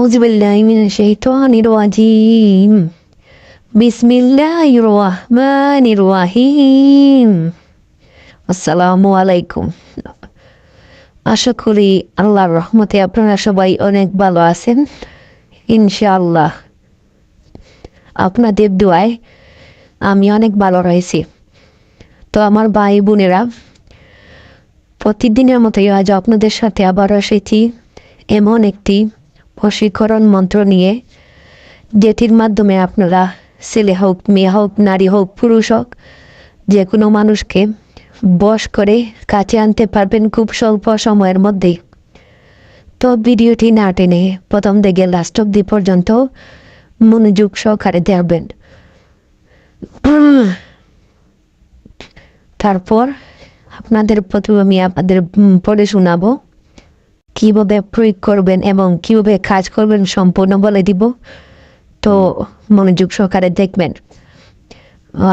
أعوذ بالله من الشيطان الرجيم بسم الله الرحمن الرحيم আসসালামু আলাইকুম আশা করি আল্লাহর রহমতে আপনারা সবাই অনেক ভালো আছেন ইনশাআল্লাহ আপনাদের দোয়ায় আমি অনেক ভালো রয়েছি তো আমার ভাই বোনেরা প্রতিদিনের মতোই আজ আপনাদের সাথে আবার এসেছি এমন একটি বশীকরণ মন্ত্র নিয়ে যেটির মাধ্যমে আপনারা ছেলে হোক, মেয়ে হোক, নারী হোক, পুরুষ হোক যে কোনো মানুষকে বশ করে কাছে আনতে পারবেন খুব স্বল্প সময়ের মধ্যেই। তো ভিডিওটি না টেনে প্রথম থেকে লাস্ট অব্দি পর্যন্ত মনোযোগ সহকারে দেখবেন। তারপর আপনাদের প্রথমে আমি আপনাদের পড়ে শোনাবো। কীভাবে প্রয়োগ করবেন এবং কীভাবে কাজ করবেন সম্পূর্ণ বলে দিব। তো মনোযোগ সহকারে দেখবেন।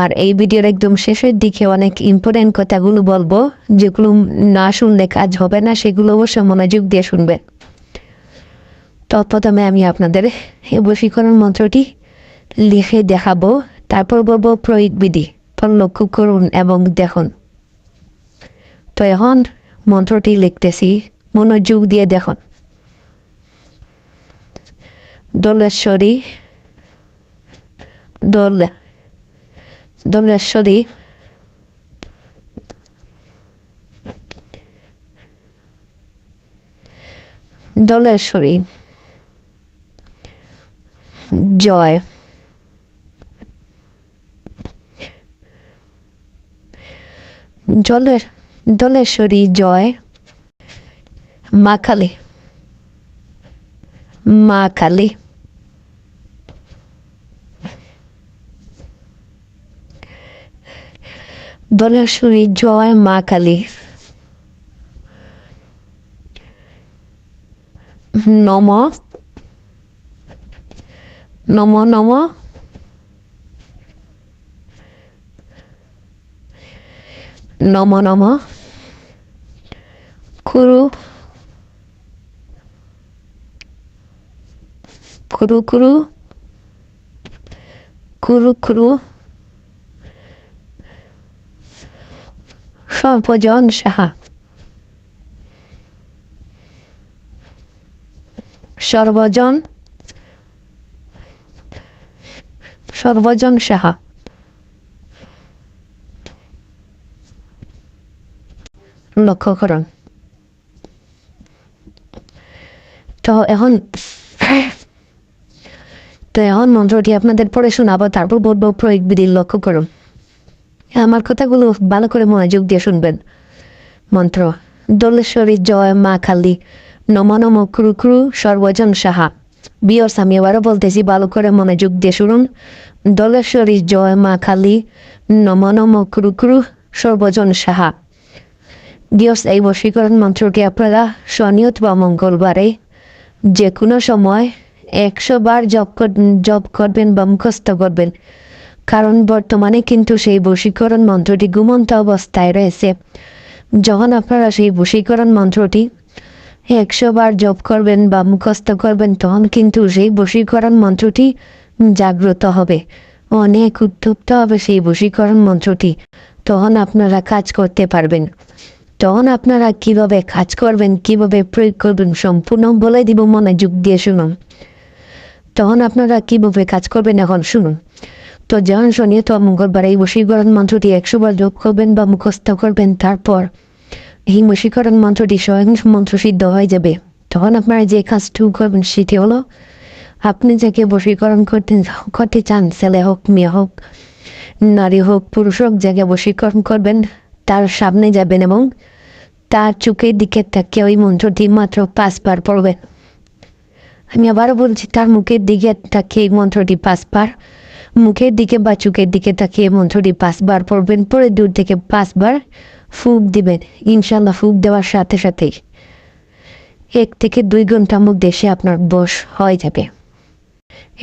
আর এই ভিডিওর একদম শেষের দিকে অনেক ইম্পর্টেন্ট কথাগুলো বলব। যেগুলো না শুনলে কাজ হবে না সেগুলো অবশ্যই মনোযোগ দিয়ে শুনবেন। তো প্রথমে আমি আপনাদের এই বশীকরণ মন্ত্রটি লিখে দেখাবো। তারপর বলব প্রয়োগ বিধি তো লক্ষ্য করুন এবং দেখুন। তো এখন মন্ত্রটি লিখতেছি। মনোযোগ দিয়ে দেখুন। দোলেশ্বরী দোল দোলেশ্বরী দোলেশ্বরী জয় জলের দলেশ্বরী জয় কালী মা কালী দলেশ্বরী জয় মা কালী নম। নম নম। নম নম। কুরু কুরু কুরু কুরু কুরু সর্বজন সাহা সর্বজন সর্বজন সাহা লক্ষ্য করুন তো এখন তো এখন মন্ত্রটি আপনাদের পড়ে শোনাবো, তারপর বলব, প্রয়োগ বিধি লক্ষ্য করুন। আমার কথাগুলো ভালো করে মনোযোগ দিয়ে শুনবেন। মন্ত্র, দোলেশ্বরী জয় মা কালী, নম নম ক্রু ক্রু সর্বজন সাহা। বিয়স আমি এবারও বলতেছি, ভালো করে মনোযোগ দিয়ে শুনুন। দোলেশ্বরী জয় মা কালী, নম নম ক্রু ক্রু সর্বজন সাহা। দিয়স এই বশীকরণ মন্ত্রটি আপনারা শনিয়ত বা মঙ্গলবারে যে কোনো সময় একশো বার কর- জপ করবেন বা মুখস্থ করবেন। কারণ বর্তমানে কিন্তু সেই বশীকরণ মন্ত্রটি ঘুমন্ত অবস্থায় রয়েছে। যখন আপনারা সেই বশীকরণ মন্ত্রটি একশো বার জপ করবেন বা মুখস্থ করবেন, তখন কিন্তু সেই বশীকরণ মন্ত্রটি জাগ্রত হবে। অনেক উত্তপ্ত হবে সেই বশীকরণ মন্ত্রটি। তখন আপনারা কাজ করতে পারবেন। তখন আপনারা কীভাবে কাজ করবেন, কীভাবে প্রয়োগ করবেন, সম্পূর্ণ বলে দিব মনে মনোযোগ দিয়ে শুনুন। তখন আপনারা কীভাবে কাজ করবেন এখন শুনুন। তো যখন শনিয়ে তো মঙ্গলবার এই বশীকরণ মন্ত্রটি একশো বার যোগ করবেন বা মুখস্থ করবেন, তারপর এই বশীকরণ মন্ত্রটি স্বয়ং মন্ত্র সিদ্ধ হয়ে যাবে। তখন আপনারা যে কাজটু করবেন সেটি হলো, আপনি যাকে বশীকরণ করতে করতে চান, ছেলে হোক, মেয়ে হোক, নারী হোক, পুরুষ হোক, যাকে বশীকরণ করবেন, তার সামনে যাবেন এবং তার চোখের দিকে তাকে ওই মন্ত্রটি মাত্র পাঁচবার পড়বেন। আমি আবারও বলছি, তার মুখের দিকে তাকিয়ে এই মন্ত্রটি পাঁচবার, মুখের দিকে বা চোখের দিকে তাকিয়ে মন্ত্রটি পাঁচবার পড়বেন, পরে দূর থেকে পাঁচবার ফুক দিবেন। ইনশাল্লাহ ফুক দেওয়ার সাথে সাথেই এক থেকে দুই ঘণ্টা মুখ দেশে আপনার বশ হয়ে যাবে।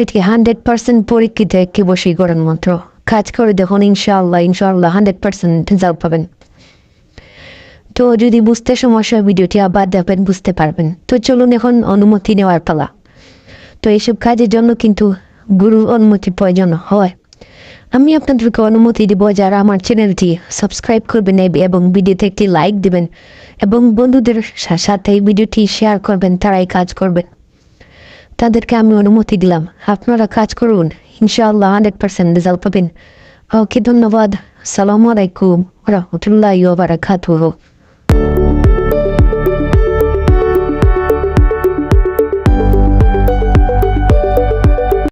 এটি হান্ড্রেড পার্সেন্ট পরীক্ষিত একটি বশীকরণ মন্ত্র। কাজ করে দেখুন, ইনশাআল্লাহ ইনশাআল্লাহ হান্ড্রেড পার্সেন্ট রেজাল্ট পাবেন। তো যদি বুঝতে সমস্যা ভিডিওটি আবার দেখবেন, বুঝতে পারবেন। তো চলুন এখন অনুমতি নেওয়ার পালা। তো এইসব কাজের জন্য কিন্তু গুরুর অনুমতি প্রয়োজন হয়। আমি আপনাদেরকে অনুমতি দেব, যারা আমার চ্যানেলটি সাবস্ক্রাইব করবেন এব- ভিডিওতে একটি লাইক দিবেন, এবং বন্ধুদের সাথে ভিডিওটি শেয়ার করবেন, তারাই কাজ করবেন। তাদেরকে আমি অনুমতি দিলাম। আপনারা কাজ করুন, ইনশাআল্লাহ হান্ড্রেড পার্সেন্ট রেজাল্ট পাবেন। ওকে, ধন্যবাদ। সালামু আলাইকুম রহমতুল্লাহ বারাকাতুহ।